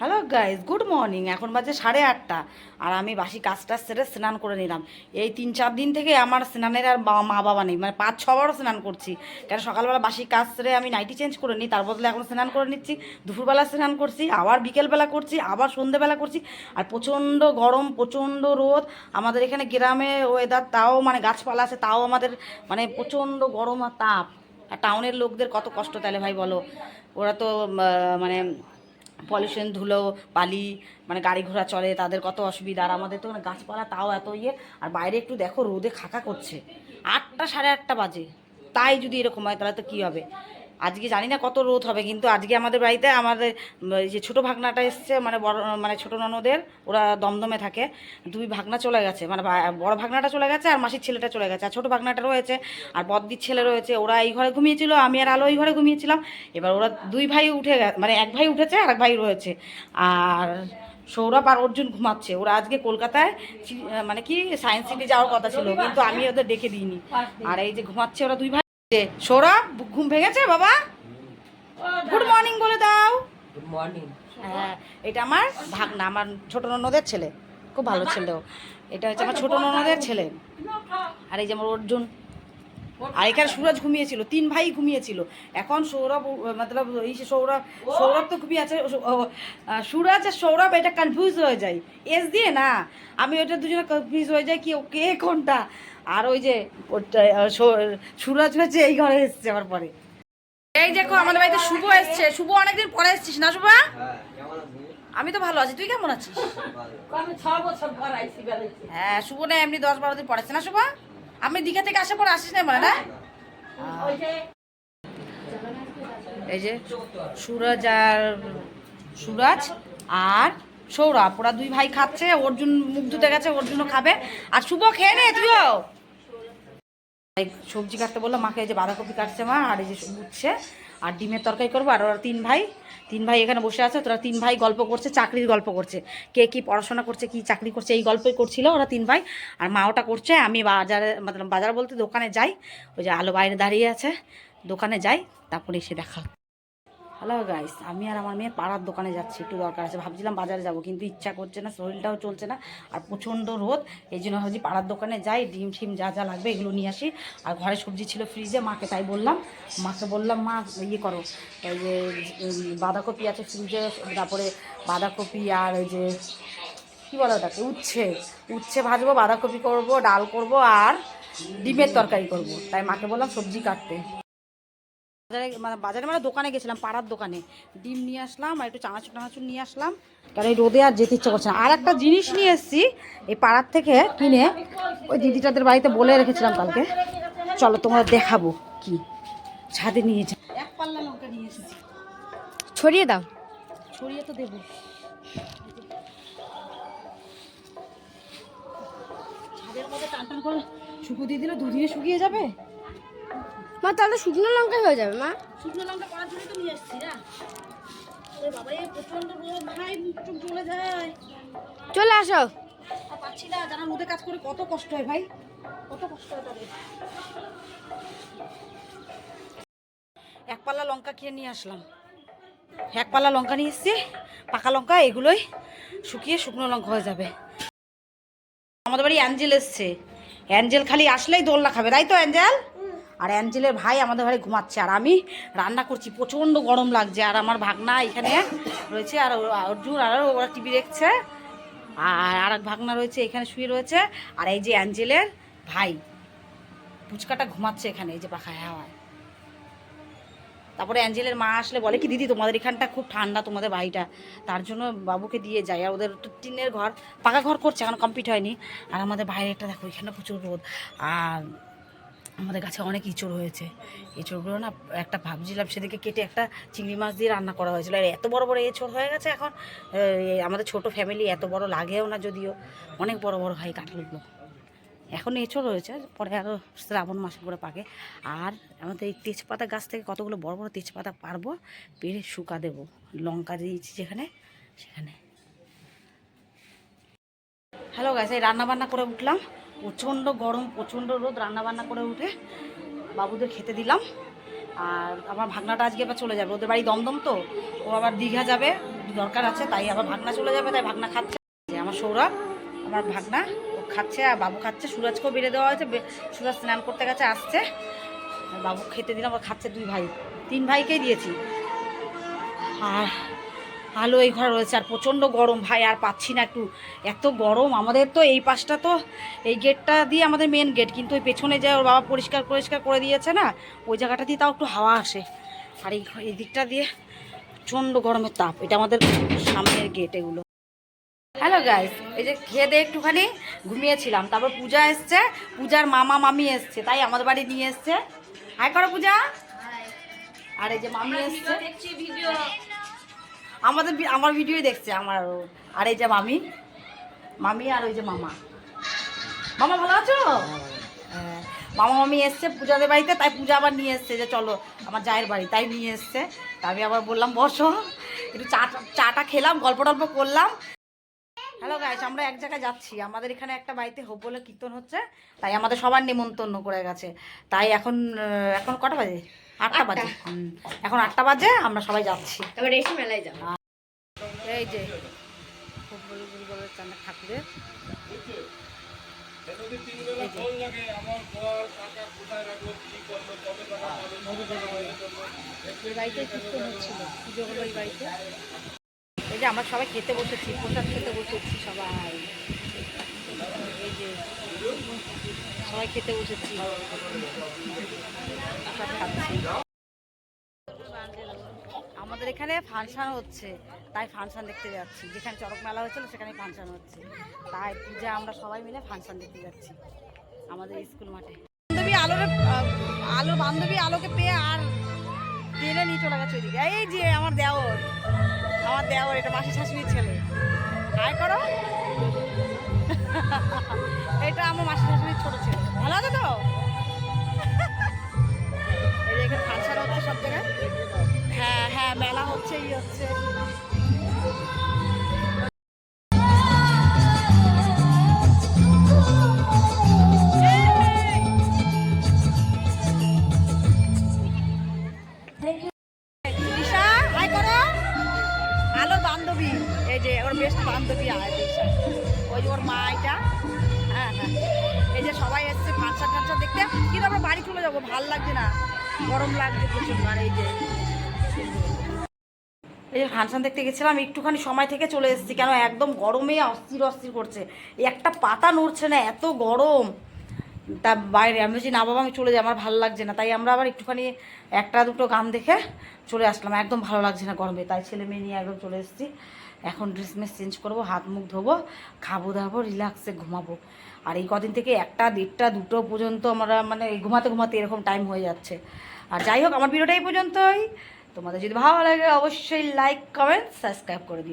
Hello guys good morning এখন বাজে সাড়ে আটটা। আর আমি বাসি কাজটা সেরে স্নান করে নিলাম। এই তিন চার দিন থেকে আমার স্নানের আর মা বাবা নেই। মানে পাঁচ ছবারও স্নান করছি। কেন সকালবেলা বাসি কাজ সেরে আমি নাইটি চেঞ্জ করে নিই। তার বদলে এখন স্নান করে নিচ্ছি। দুপুরবেলা স্নান করছি। আবার বিকেলবেলা করছি। আবার সন্ধেবেলা করছি। আর প্রচণ্ড গরম, প্রচণ্ড রোদ। আমাদের এখানে গ্রামে ওয়েদার তাও মানে গাছপালা আছে, তাও আমাদের মানে প্রচণ্ড গরম আর তাপ। আর টাউনের লোকদের কত কষ্ট তাহলে ভাই বলো? ওরা তো মানে পলিউশন, ধুলো, বালি মানে গাড়ি ঘোড়া চলে তাদের কত অসুবিধা। আর আমাদের তো মানে গাছপালা, তাও এত ইয়ে। আর বাইরে একটু দেখো, রোদে খাকা করছে। আটটা সাড়ে আটটা বাজে। তাই যদি এরকম হয়, তাহলে তো কী হবে? আজকে জানি না কত রোদ হবে, কিন্তু আজকে আমাদের বাড়িতে আমাদের যে ছোটো ভাগনাটা এসছে মানে বড় মানে ছোটো ননদের, ওরা দমদমে থাকে। দুই ভাগনা চলে গেছে মানে বড় ভাগনাটা চলে গেছে আর মাসির ছেলেটা চলে গেছে। আর ছোটো ভাগনাটা রয়েছে, আর বদ্দির ছেলে রয়েছে, ওরা এই ঘরে ঘুমিয়েছিল, আমি আর আলো এই ঘরে ঘুমিয়েছিলাম। এবার ওরা দুই ভাই উঠে গেছে মানে এক ভাই উঠেছে আর এক ভাই রয়েছে। আর সৌরভ আর অর্জুন ঘুমাচ্ছে। ওরা আজকে কলকাতায় মানে কি, সায়েন্স সিটি যাওয়ার কথা ছিল, কিন্তু আমি ওদের ডেকে দিইনি। আর এই যে ঘুমাচ্ছে ওরা দুই ভাই। যে, সৌরভ ঘুম ভেঙেছে বাবা? গুড মর্নিং বলে দাও। গুড মর্নিং হ্যাঁ এটা আমার ভাগনা আমার ছোট ননদের ছেলে। খুব ভালো ছেলেও এটা হচ্ছে আমার ছোট ননদের ছেলে। আর এই যে আমার অর্জুন। আর এখানে সুরজ ঘুমিয়েছিল তিন ভাই ঘুমিয়েছিল। এখন সৌরভ মতলব এই যে সৌরভ সৌরভ তো ঘুমিয়ে আছে সুরজ আর সৌরভ এটা কনফিউজ হয়ে যায়। এস দিয়ে না আমি ওটা দুজনে কনফিউজ হয়ে যাই কি কে কোনটা? আর ওই যে সুরজ হচ্ছে এই ঘরে এসছে আমার পরে। এই দেখো আমাদের বাড়িতে শুভ এসছে। শুভ অনেকদিন পরে এসছিস না শুভা? আমি তো ভালো আছি তুই কেমন আছিস? পর হ্যাঁ শুভ না এমনি দশ বারো দিন পড়েছে না শুভ? আমি দীঘা থেকে আসার পর আসিস না মানে এই যে সুরজ আর সুরজ আর সৌরভ, ওরা দুই ভাই খাচ্ছে, অর্জুন মুখ ধুতে গেছে, অর্জুনও খাবে। আর শুভ খেয়ে নে, তুইও। সবজি কাটতে বলল, মাকে এই যে বাঁধাকপি কাটছে মা, আর এই যে উঠছে আর ডিমের তরকারি করব, আর ওরা তিন ভাই তিন ভাই এখানে বসে আছে, তোরা তিন ভাই গল্প করছে, চাকরির গল্প করছে, কে কি পড়াশোনা করছে, কি চাকরি করছে, এই গল্পই করছিল ওরা তিন ভাই, আর মা ওটা করছে, আমি বাজারে মানে বাজার বলতে দোকানে যাই, ওই যে আলো বাইরে দাঁড়িয়ে আছে, দোকানে যাই, তারপরে এসে দেখা হ্যালো গাইস আমি আর আমার মেয়ে পাড়ার দোকানে যাচ্ছি, একটু দরকার আছে। ভাবছিলাম বাজারে যাব, কিন্তু ইচ্ছা করছে না, শরীরটাও চলছে না, আর প্রচণ্ড রোদ। এই জন্য ভাবছি পাড়ার দোকানে যাই, ডিম ঠিম যা যা লাগবে এগুলো নিয়ে আসি। আর ঘরে সবজি ছিল ফ্রিজে মাকে তাই বললাম। মাকে বললাম, মা ইয়ে করো। এই যে বাঁধাকপি আছে ফ্রিজে তারপরে বাঁধাকপি আর ওই যে, কী বলো ওটাকে, উচ্ছে। উচ্ছে ভাজবো, বাঁধাকপি করব, ডাল করব আর ডিমের তরকারি করব। তাই মাকে বললাম, সবজি কাটতে। বাজারে মানে বাজারে মানে দোকানে গেছিলাম পাড়ার দোকানে। ডিম নিয়ে আসলাম আর একটু চানাচুর টানাচুর নিয়ে আসলাম। কারণ এই রোদে আর যেতে ইচ্ছা করছে না। আর একটা জিনিস নিয়ে এসেছি এই পাড়ার থেকে কিনে ওই দিদিটাদের বাড়িতে বলে রেখেছিলাম কালকে। চলো তোমরা দেখাবো কি ছাদে নিয়ে যা এক পাল্লা লঙ্কা নিয়ে এসেছি। ছড়িয়ে দাও। ছড়িয়ে তো দেবো। ছাদের মধ্যে টান টান করে শুকো দিয়ে দিলে দুদিনে শুকিয়ে যাবে? মা তাহলে শুকনো লঙ্কা হয়ে যাবে মা। শুকনো লঙ্কা করার জন্য তো নিয়ে এসেছি না। বাবা এই প্রচণ্ড রোদ ভাই মুখ টুক যায়। চলে আসো। পাচ্ছি না যারা রোদে কাজ করে কত কষ্ট হয় ভাই। কত কষ্ট হয় তাদের। এক পাল্লা লঙ্কা কিনে নিয়ে আসলাম। এক পাল্লা লঙ্কা নিয়ে এসেছি পাকা লঙ্কা এগুলোই শুকিয়ে শুকনো লঙ্কা হয়ে যাবে। আমাদের বাড়ি অ্যাঞ্জেল এসছে। অ্যাঞ্জেল খালি আসলেই দোলনা খাবে তাই তো অ্যাঞ্জেল? আর অ্যাঞ্জেলের ভাই আমাদের ঘরে ঘুমাচ্ছে। আর আমি রান্না করছি, প্রচণ্ড গরম লাগছে। আর আমার ভাগনা এখানে রয়েছে, আর অর্জুন, আর ওরা টিভি দেখছে। আর আর এক ভাগনা রয়েছে, এখানে শুয়ে রয়েছে। আর এই যে অ্যাঞ্জেলের ভাই পুচকাটা ঘুমাচ্ছে এখানে, এই যে পাখায় হাওয়ায়। তারপরে অ্যাঞ্জেলের মা আসলে বলে কি, দিদি, তোমাদের এখানটা খুব ঠান্ডা, তোমাদের বাড়িটা। তার জন্য বাবুকে দিয়ে যায় আর ওদের টিনের ঘর, পাকা ঘর করছে, এখন কমপ্লিট হয়নি। আর আমাদের বাইরেটা দেখো, এখানে প্রচুর রোদ। আর আমাদের কাছে অনেক ইঁচড় হয়েছে। এঁচড়গুলো না একটা ভাবছিলাম সেদিকে কেটে একটা চিংড়ি মাছ দিয়ে রান্না করা হয়েছিল। আর এত বড় বড় এঁচড় হয়ে গেছে এখন আমাদের ছোট ফ্যামিলি এত বড় লাগেও না যদিও। অনেক বড় বড় হয় কাঁঠালগুলো। এখন এঁচড় রয়েছে পরে আরও শ্রাবণ মাসে করে পাকে। আর আমাদের এই তেজপাতা গাছ থেকে কতগুলো বড় বড় তেজপাতা পারব, পেরে শুকা দেবো। লঙ্কা দিয়েছি যেখানে, সেখানে। হ্যালো গাছ এই রান্না বান্না করে উঠলাম। প্রচণ্ড গরম, প্রচণ্ড রোদ রান্না বান্না করে উঠে বাবুদের খেতে দিলাম। আর আমার ভাগনাটা আজকে আবার চলে যাবে। ওদের বাড়ি দমদম তো, ও আবার দীঘা যাবে দরকার আছে, তাই আবার ভাগনা চলে যাবে, তাই ভাগনা খাচ্ছে। আমার সৌরভ, আমার ভাগনা, ও খাচ্ছে আর বাবু খাচ্ছে। সুরাজকেও বেড়ে দেওয়া হয়েছে সুরাজ স্নান করতে গেছে, আসছে। বাবু খেতে দিলাম আবার খাচ্ছে দুই ভাই। তিন ভাইকেই দিয়েছি। আর আলো এই ঘরে রয়েছে। আর প্রচণ্ড গরম ভাই আর পাচ্ছি না একটু। এত গরম আমাদের তো এই পাশটা তো এই গেটটা দিয়ে আমাদের মেন গেট কিন্তু ওই পেছনে যে ওর বাবা পরিষ্কার পরিষ্কার করে দিয়েছে না ওই জায়গাটা দিয়ে তাও একটু হাওয়া আসে। আর এই এই দিকটা দিয়ে প্রচণ্ড গরমের তাপ এটা আমাদের সামনের গেট এগুলো। হ্যালো গাইস এই যে খেয়ে দিয়ে একটুখানি ঘুমিয়েছিলাম। তারপর পূজা এসছে পূজার মামা মামি এসছে তাই আমাদের বাড়ি নিয়ে এসছে। হাই করো পূজা। আর এই যে মামি এসছে। আমাদের আমার ভিডিওই দেখছে আমার আর এই যে মামি। মামি আর ওই যে মামা। মামা ভালো আছো। মামা মামি এসছে পূজাদের বাড়িতে তাই পূজা আবার নিয়ে এসছে যে চলো আমার জায়ের বাড়ি তাই নিয়ে এসছে। তা আমি আবার বললাম বসো। একটু চা চাটা খেলাম গল্প টল্প করলাম। হ্যালো গাইস আমরা এক জায়গায় যাচ্ছি। আমাদের এখানে একটা বাড়িতে বলে কীর্তন হচ্ছে তাই আমাদের সবার নিমন্ত্রণ করে গেছে। তাই এখন এখন কটা বাজে? আটটা বাজে। এখন আটটা বাজে আমরা সবাই যাচ্ছি। মেলায় যাও এই যে ঠাকুরের বাড়িতে কীর্তন হচ্ছিল, পুজো হলো এই এই যে আমরা সবাই খেতে বসেছি, প্রসাদ খেতে বসেছি সবাই। এই যে, সবাই খেতে বসেছি। আমাদের এখানে ফাংশন হচ্ছে। তাই ফাংশন দেখতে যাচ্ছি। যেখানে চড়ক মেলা হয়েছিল, সেখানে ফাংশন হচ্ছে। তাই পূজা, আমরা সবাই মিলে ফাংশন দেখতে যাচ্ছি আমাদের স্কুল মাঠে। বান্ধবী আলোকে আলো, বান্ধবী আলোকে পেয়ে আর টেনে নিয়ে চলে গেছে ওইদিকে। এই যে আমার দেওর আমার দেওর, এটা মাসি শাশুড়ির ছেলে। হাই করো। এটা আমার মাসি শাশুড়ির ছোট ছেলে। ভালো আছে তো? এই এখানে ফাংশন হচ্ছে সব জায়গায়। হ্যাঁ হ্যাঁ মেলা হচ্ছে। ই হচ্ছে হ্যাঁ হ্যাঁ। বাড়ি চলে যাব, ভালো লাগছে না। গরম লাগছে প্রচুর আর এই যে এই যে ফাংশন দেখতে গেছিলাম, একটুখানি সময় থেকে চলে এসেছি কেন একদম গরমে অস্থির অস্থির করছে। একটা পাতা নড়ছে না, এত গরম। তা বাইরে, আমি বলছি, না বাবা, আমি চলে যাই, আমার ভালো লাগছে না। তাই আমরা আবার একটুখানি একটা দুটো গান দেখে চলে আসলাম। একদম ভালো লাগছে না গরমে। তাই ছেলে মেয়ে নিয়ে একদম চলে এসেছি। এখন ড্রেস মেস চেঞ্জ করব, হাত মুখ ধোবো, খাব দাবো রিল্যাক্সে ঘুমাবো। আর এই কদিন থেকে একটা, দেড়টা, দুটো পর্যন্ত আমরা মানে ঘুমাতে ঘুমাতে এরকম টাইম হয়ে যাচ্ছে। আর যাই হোক, আমার ভিডিওটা এই পর্যন্তই। তোমাদের যদি ভালো লাগে অবশ্যই লাইক কমেন্ট সাবস্ক্রাইব করে দিও।